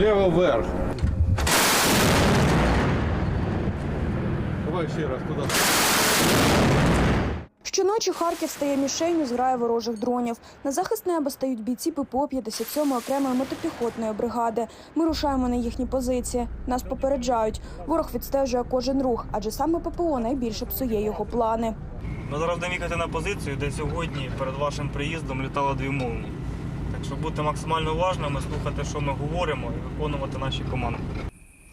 Влево вверх. Давай ще раз туди. Щоночі Харків стає мішенью зграє ворожих дронів. На захист неба стають бійці ППО 57-ї окремої мотопіхотної бригади. Ми рушаємо на їхні позиції. Нас попереджають. Ворог відстежує кожен рух, адже саме ППО найбільше псує його плани. Ми зараз будемо їхати на позицію, де сьогодні перед вашим приїздом літало дві молнії. Так що бути максимально уважними, слухати, що ми говоримо, і виконувати наші команди.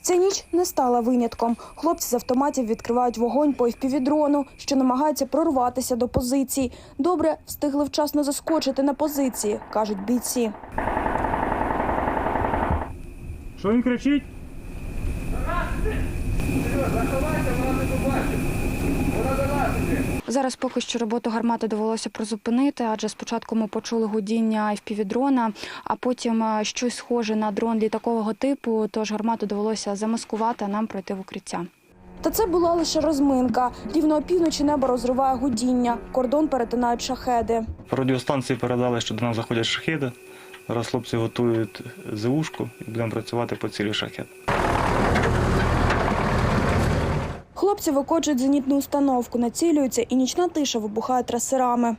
Ця ніч не стала винятком. Хлопці з автоматів відкривають вогонь по FPV-дрону, що намагається прорватися до позицій. Добре, встигли вчасно заскочити на позиції, кажуть бійці. Що він кричить? Зараз поки що роботу гармати довелося призупинити, адже спочатку ми почули гудіння FPV-дрона, а потім е, щось схоже на дрон літакового типу, тож гармату довелося замаскувати, а нам пройти в укриття. Та це була лише розминка. Рівно опівночі небо розриває гудіння. Кордон перетинають шахеди. По радіостанції передали, що до нас заходять шахіди. Зараз хлопці готують ЗУшку і будемо працювати по цілі шахет. Хлопці викочують зенітну установку, націлюються, і нічна тиша вибухає трасерами.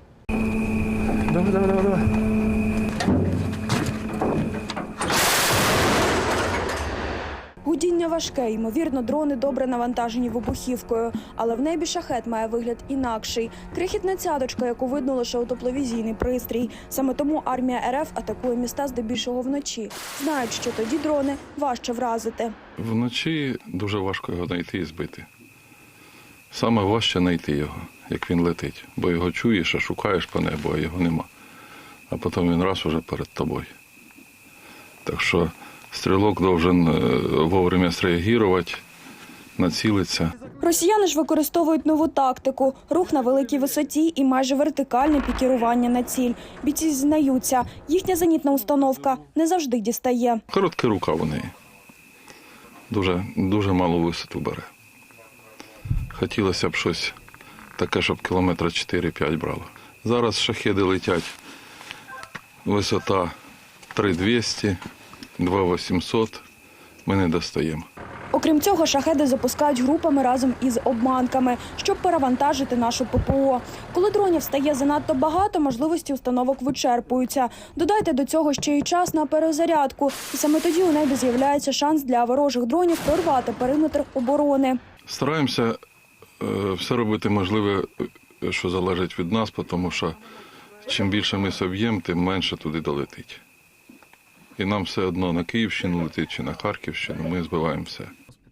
Давай, давай, давай, давай. Гудіння важке, ймовірно, дрони добре навантажені вибухівкою, але в небі шахет має вигляд інакший. Крихітна цяточка, яку видно лише у тепловізійний пристрій. Саме тому армія РФ атакує міста здебільшого вночі. Знають, що тоді дрони важче вразити. Вночі дуже важко його знайти і збити. Саме важче знайти його, як він летить, бо його чуєш, а шукаєш по небу, а його нема. А потім він раз уже перед тобою. Так що стрілок должен е, вовремя среагувати, націлитися. Росіяни ж використовують нову тактику: рух на великій висоті і майже вертикальне пікірування на ціль. Бійці знаються, їхня зенітна установка не завжди дістає. Коротка рука у неї. Дуже, дуже малу висоту бере. Хотілося б щось таке, щоб кілометра 4-5 брало. Зараз шахеди летять. Висота 3200, 2800. Ми не достаємо. Окрім цього, шахеди запускають групами разом із обманками, щоб перевантажити нашу ППО. Коли дронів стає занадто багато, можливості установок вичерпуються. Додайте до цього ще й час на перезарядку, і саме тоді у небі з'являється шанс для ворожих дронів прорвати периметр оборони. Стараємося все робити можливе, е, що залежить від нас, тому що чим більше ми соб'ємо, тим менше туди долетить. І нам все одно на Київщину летить чи на Харківщину, ми збиваємо все.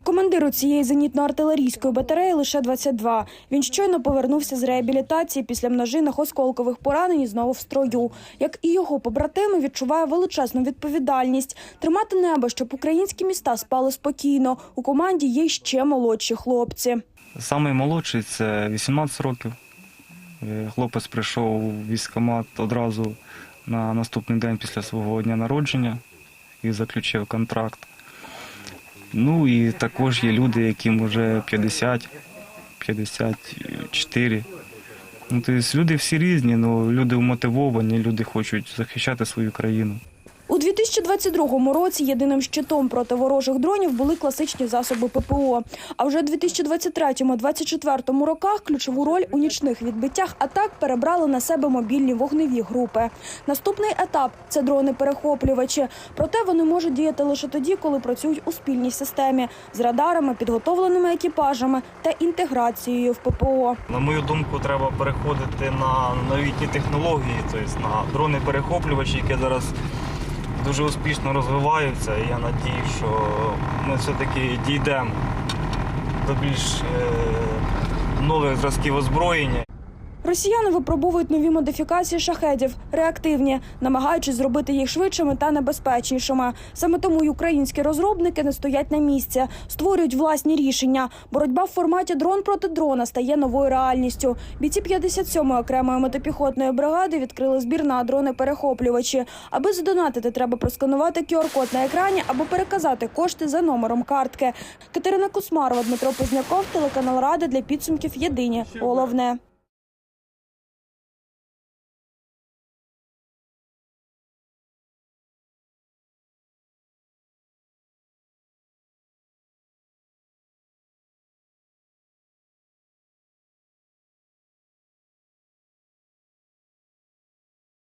Командиру цієї зенітно-артилерійської батареї лише 22. Він щойно повернувся з реабілітації після множинних осколкових поранень і знову в строю. Як і його побратими, відчуває величезну відповідальність тримати небо, щоб українські міста спали спокійно. У команді є ще молодші хлопці. Самий молодший це 18 років. Е, Хлопець прийшов у військкомат одразу на наступний день після свого дня народження і заключив контракт. Ну і також є люди, яким вже 50, 54. Ну, тобто люди всі різні, але люди вмотивовані, люди хочуть захищати свою країну. У 2022 році єдиним щитом проти ворожих дронів були класичні засоби ППО. А вже у 2023-2024 роках ключову роль у нічних відбиттях атак перебрали на себе мобільні вогневі групи. Наступний етап це дрони-перехоплювачі. Проте вони можуть діяти лише тоді, коли працюють у спільній системі з радарами, підготовленими екіпажами та інтеграцією в ППО. На мою думку, треба переходити на новітні технології, тобто на дрони-перехоплювачі, які зараз дуже успішно розвиваються. І я надію, що ми все-таки дійдемо до більш е, нових зразків озброєння. Росіяни випробовують нові модифікації шахедів, реактивні, намагаючись зробити їх швидшими та небезпечнішими. Саме тому й українські розробники не стоять на місці, створюють власні рішення. Боротьба в форматі дрон проти дрона стає новою реальністю. Бійці 57-ї окремої мотопіхотної бригади відкрили збір на дрони-перехоплювачі. Аби задонатити, треба просканувати QR-код на екрані або переказати кошти за номером картки. Катерина Кусмарова, Дмитро Позняков, телеканал Рада для підсумків Єдині. Головне.